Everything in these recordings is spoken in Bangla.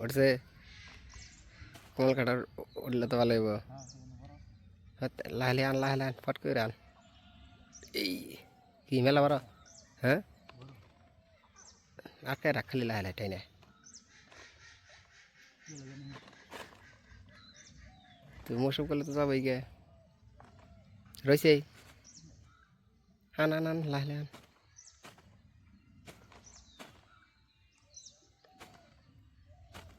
উঠছে কোমল কাটার উঠলে তো ভালো হইব লাহলে আন লাহলে আন ফট করে আন এই কি মেলা বড় হ্যাঁ আটকে রাখ খালি লাহলে টাইনে তুই মৌসুম করলে তো যাবই গে রয়েছে আন আন আন লাহলে আন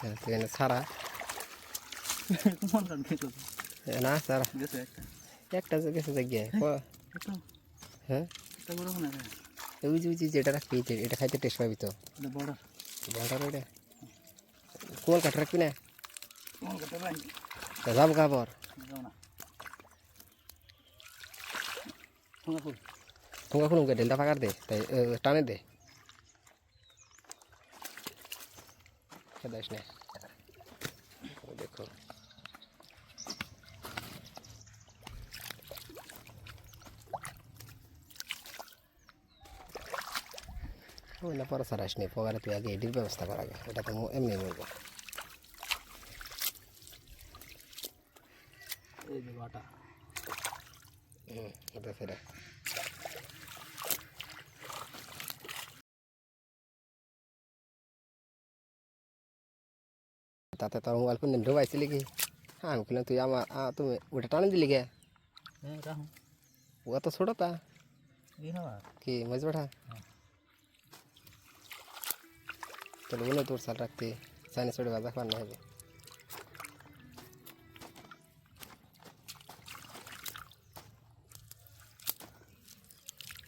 তুই ছাড়া। না ছাড়া। একটা গেছে এটা হ্যাঁ? এটা বড় কোন এটা রাখবি এটা খাইতে টেস্ট পাবি তো। এটা বড় বড়টা ওইটা। কোন কাঠ রাখবি না? যাব যাও ঠোঙা কোনো ডেলটা পাকার দে তাই টানে দে। খেদাস না ও দেখো ওই না পরে সারাস নেই পগারে তুই আগে এডির ব্যবস্থা কর আগে এটা তো ম- এমনি মরবো এই যে বাটা হুম এটা সেটা তাতে তোর মোবাইল কোন দিন ঢুকাইছিলি কি হ্যাঁ আমি বললাম তুই আমার আ, তুমি ওটা টানে দিলি কে হ্যাঁ রাহু ও তো ছোটো তা এই হওয়া কি মজ বেটা তাহলে বলে তোর সাল রাখতে চাইনিজ ছোটো বাজা খাওয়ার না হবে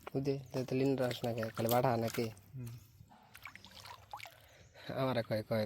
বুঝলি তো লিন রাস নাকি খালি বাড়া নাকি আমার কয় কয়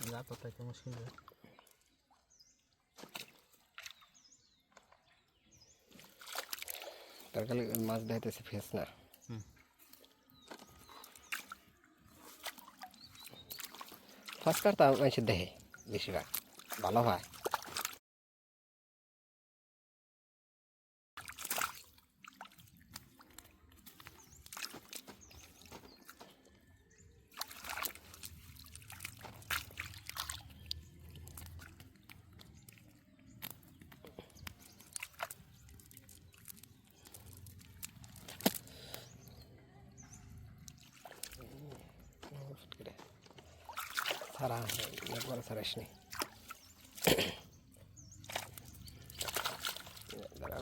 তাই তো মুশকিল রে। তার খালি মাছ দেখাইতেছে ফেস না। ফার্স্ট কার তা মানুষের দেখে বেশিরভাগ ভালো হয় ফুট করে সারা একবার সারাস নি।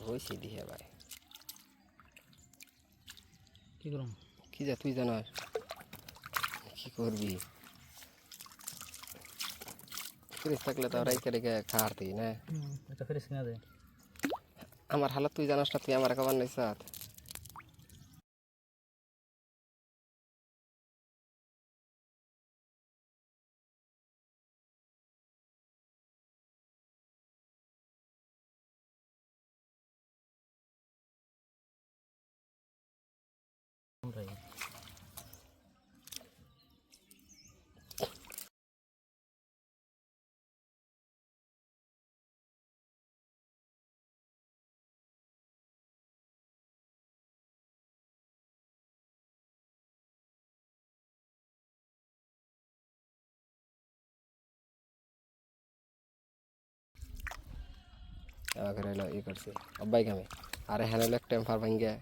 রয়েছে দিয়ে ভাই। কি করুম? কি যা তুই জানাস। কি করবি? ফ্রিজ থাকলে তো রাইকে রেখে খাওয়ার তুই না। আমার হালত তুই জানাস না তুই আমার খাবার নেই সাথ हो रही है आगे एक से। अब भाई हमें अरे हेलो एक टेम्पर बन गया है।